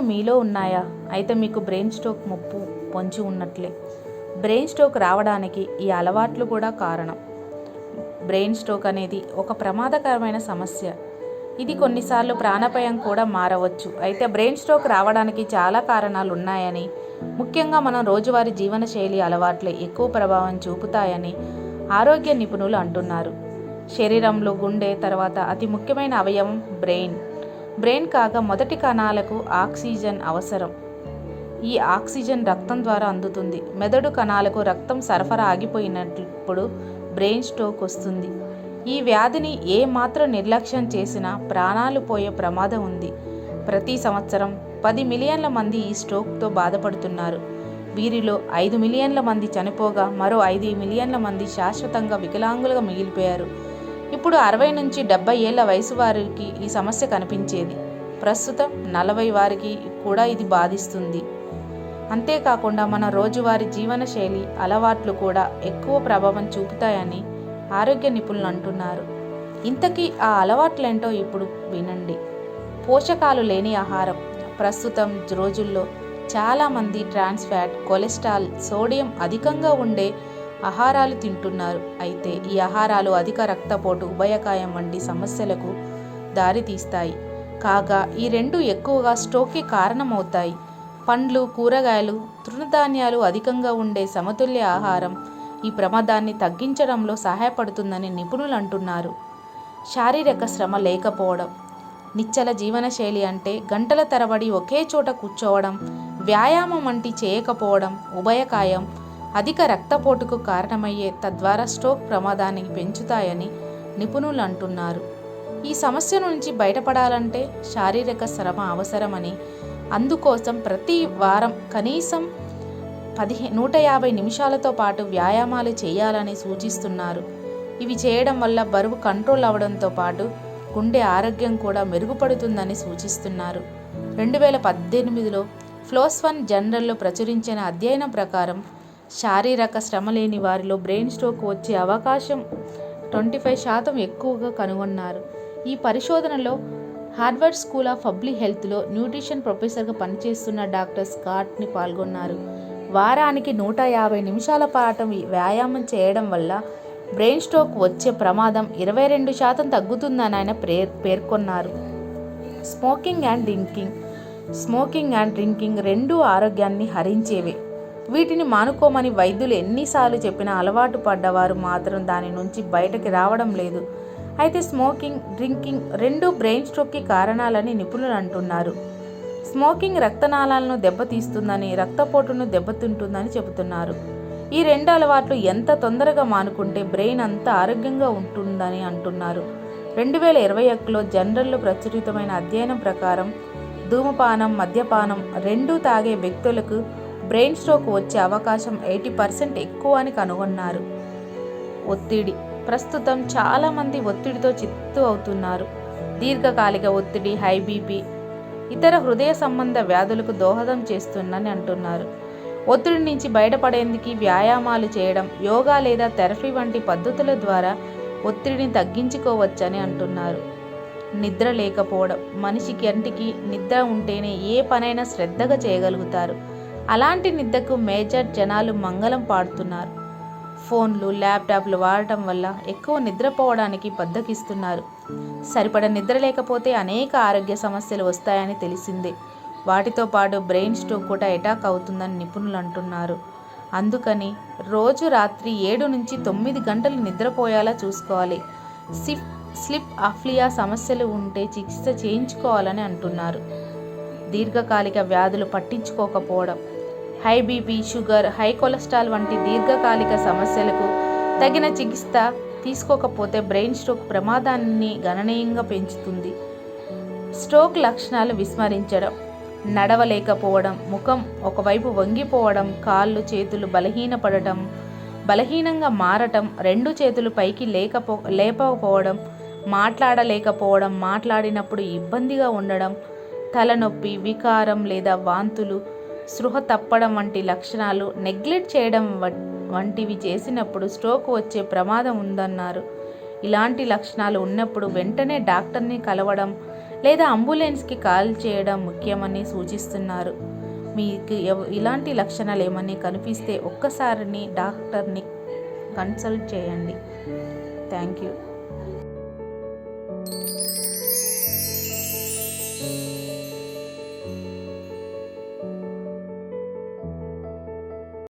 మీలో ఉన్నాయా? అయితే మీకు బ్రెయిన్ స్ట్రోక్ ముప్పు పొంచి ఉన్నట్లే. బ్రెయిన్ స్ట్రోక్ రావడానికి ఈ అలవాట్లు కూడా కారణం. బ్రెయిన్ స్ట్రోక్ అనేది ఒక ప్రమాదకరమైన సమస్య. ఇది కొన్నిసార్లు ప్రాణాపాయం కూడా మారవచ్చు. అయితే బ్రెయిన్ స్ట్రోక్ రావడానికి చాలా కారణాలు ఉన్నాయని ముఖ్యంగా మనం రోజువారీ జీవనశైలి అలవాట్లే ఎక్కువ ప్రభావం చూపుతాయని ఆరోగ్య నిపుణులు అంటున్నారు. శరీరంలో గుండె తర్వాత అతి ముఖ్యమైన అవయవం బ్రెయిన్. బ్రెయిన్ కాక మొదటి కణాలకు ఆక్సిజన్ అవసరం. ఈ ఆక్సిజన్ రక్తం ద్వారా అందుతుంది. మెదడు కణాలకు రక్తం సరఫరా ఆగిపోయినప్పుడు బ్రెయిన్ స్ట్రోక్ వస్తుంది. ఈ వ్యాధిని ఏ మాత్రం నిర్లక్ష్యం చేసినా ప్రాణాలు పోయే ప్రమాదం ఉంది. ప్రతి సంవత్సరం పది మిలియన్ల మంది ఈ స్ట్రోక్తో బాధపడుతున్నారు. వీరిలో ఐదు మిలియన్ల మంది చనిపోగా మరో ఐదు మిలియన్ల మంది శాశ్వతంగా వికలాంగులుగా మిగిలిపోయారు. ఇప్పుడు అరవై నుంచి డెబ్బై ఏళ్ళ వయసు వారికి ఈ సమస్య కనిపించేది. ప్రస్తుతం నలభై వారికి కూడా ఇది బాధిస్తుంది. అంతేకాకుండా మన రోజువారీ జీవనశైలి అలవాట్లు కూడా ఎక్కువ ప్రభావం చూపుతాయని ఆరోగ్య నిపుణులు అంటున్నారు. ఇంతకీ ఆ అలవాట్లేంటో ఇప్పుడు వినండి. పోషకాలు లేని ఆహారం. ప్రస్తుతం రోజుల్లో చాలామంది ట్రాన్స్ ఫ్యాట్ కొలెస్ట్రాల్ సోడియం అధికంగా ఉండే ఆహారాలు తింటున్నారు. అయితే ఈ ఆహారాలు అధిక రక్తపోటు ఉభయకాయం వంటి సమస్యలకు దారితీస్తాయి కాగా ఈ రెండు ఎక్కువగా స్ట్రోక్కి కారణమవుతాయి. పండ్లు కూరగాయలు తృణధాన్యాలు అధికంగా ఉండే సమతుల్య ఆహారం ఈ ప్రమాదాన్ని తగ్గించడంలో సహాయపడుతుందని నిపుణులు అంటున్నారు. శారీరక శ్రమ లేకపోవడం నిచ్చల జీవనశైలి అంటే గంటల తరబడి ఒకే చోట కూర్చోవడం వ్యాయామం వంటి చేయకపోవడం ఉభయకాయం అధిక రక్తపోటుకు కారణమయ్యే తద్వారా స్ట్రోక్ ప్రమాదాన్ని పెంచుతాయని నిపుణులు అంటున్నారు ఈ సమస్య నుంచి బయటపడాలంటే శారీరక శ్రమ అవసరమని అందుకోసం ప్రతి వారం కనీసం పదిహే నూట యాభై నిమిషాలతో పాటు వ్యాయామాలు చేయాలని సూచిస్తున్నారు. ఇవి చేయడం వల్ల బరువు కంట్రోల్ అవడంతో పాటు గుండె ఆరోగ్యం కూడా మెరుగుపడుతుందని సూచిస్తున్నారు. రెండు వేల పద్దెనిమిదిలో ఫ్లోస్వన్ జనరల్లో ప్రచురించిన అధ్యయనం ప్రకారం శారీరక శ్రమ లేని వారిలో బ్రెయిన్ స్ట్రోక్ వచ్చే అవకాశం ట్వంటీ ఫైవ్ శాతం ఎక్కువగా కనుగొన్నారు. ఈ పరిశోధనలో హార్వర్డ్ స్కూల్ ఆఫ్ పబ్లిక్ హెల్త్లో న్యూట్రిషన్ ప్రొఫెసర్గా పనిచేస్తున్న డాక్టర్ స్కాట్ని పాల్గొన్నారు. వారానికి నూట యాభై నిమిషాల పాటు వ్యాయామం చేయడం వల్ల బ్రెయిన్ స్ట్రోక్ వచ్చే ప్రమాదం ఇరవై రెండు శాతం తగ్గుతుందని ఆయన ప్రే పేర్కొన్నారు. Smoking and drinking smoking and drinking రెండు ఆరోగ్యాన్ని హరించేవే. వీటిని మానుకోమని వైద్యులు ఎన్నిసార్లు చెప్పినా అలవాటు పడ్డవారు మాత్రం దాని నుంచి బయటకి రావడం లేదు. అయితే స్మోకింగ్ డ్రింకింగ్ రెండు బ్రెయిన్ స్ట్రోక్కి కారణాలని నిపుణులు అంటున్నారు. స్మోకింగ్ రక్తనాళాలను దెబ్బతీస్తుందని రక్తపోటును దెబ్బతింటుందని చెబుతున్నారు. ఈ రెండు అలవాట్లు ఎంత తొందరగా మానుకుంటే బ్రెయిన్ అంత ఆరోగ్యంగా ఉంటుందని అంటున్నారు. రెండు వేల ఇరవై ఒకటిలో జనరల్లో ప్రచురితమైన అధ్యయనం ప్రకారం ధూమపానం మద్యపానం రెండూ తాగే వ్యక్తులకు బ్రెయిన్ స్ట్రోక్ వచ్చే అవకాశం ఎయిటీ పర్సెంట్ ఎక్కువ అని కనుగొన్నారు. ఒత్తిడి. ప్రస్తుతం చాలామంది ఒత్తిడితో చిత్తు అవుతున్నారు. దీర్ఘకాలిక ఒత్తిడి హై బీపీ ఇతర హృదయ సంబంధ వ్యాధులకు దోహదం చేస్తుందని అంటున్నారు. ఒత్తిడి నుంచి బయటపడేందుకు వ్యాయామాలు చేయడం యోగా లేదా థెరపీ వంటి పద్ధతుల ద్వారా ఒత్తిడిని తగ్గించుకోవచ్చని అంటున్నారు. నిద్ర లేకపోవడం. మనిషికి అంటికి నిద్ర ఉంటేనే ఏ పనైనా శ్రద్ధగా చేయగలుగుతారు. అలాంటి నిద్రకు మేజర్ జనాలు మంగళం పాడుతున్నారు. ఫోన్లు ల్యాప్టాప్లు వాడటం వల్ల ఎక్కువ నిద్రపోవడానికి బద్దకిస్తున్నారు. సరిపడ నిద్ర లేకపోతే అనేక ఆరోగ్య సమస్యలు వస్తాయని తెలిసిందే. వాటితో పాటు బ్రెయిన్ స్ట్రోక్ కూడా అటాక్ అవుతుందని నిపుణులు అంటున్నారు. అందుకని రోజు రాత్రి ఏడు నుంచి తొమ్మిది గంటలు నిద్రపోయేలా చూసుకోవాలి. సిఫ్ స్లిప్ అఫ్లియా సమస్యలు ఉంటే చికిత్స చేయించుకోవాలని అంటున్నారు. దీర్ఘకాలిక వ్యాధులు పట్టించుకోకపోవడం high BP sugar high cholesterol వంటి దీర్ఘకాలిక సమస్యలకు తగిన చికిత్స తీసుకోకపోతే బ్రెయిన్ స్ట్రోక్ ప్రమాదాన్ని గణనీయంగా పెంచుతుంది. స్ట్రోక్ లక్షణాలు విస్మరించడం నడవలేకపోవడం ముఖం ఒకవైపు వంగిపోవడం కాళ్ళు చేతులు బలహీనపడటం బలహీనంగా మారటం రెండు చేతులు పైకి లేకపో లేపకపోవడం మాట్లాడలేకపోవడం మాట్లాడినప్పుడు ఇబ్బందిగా ఉండడం తలనొప్పి వికారం లేదా వాంతులు స్పృహ తప్పడం వంటి లక్షణాలు నెగ్లెక్ట్ చేయడం వంటివి చేసినప్పుడు స్ట్రోక్ వచ్చే ప్రమాదం ఉందన్నారు. ఇలాంటి లక్షణాలు ఉన్నప్పుడు వెంటనే డాక్టర్ని కలవడం లేదా అంబులెన్స్కి కాల్ చేయడం ముఖ్యమని సూచిస్తున్నారు. మీకు ఇలాంటి లక్షణాలు ఏమని కనిపిస్తే ఒక్కసారిని డాక్టర్ని కన్సల్ట్ చేయండి. Thank you.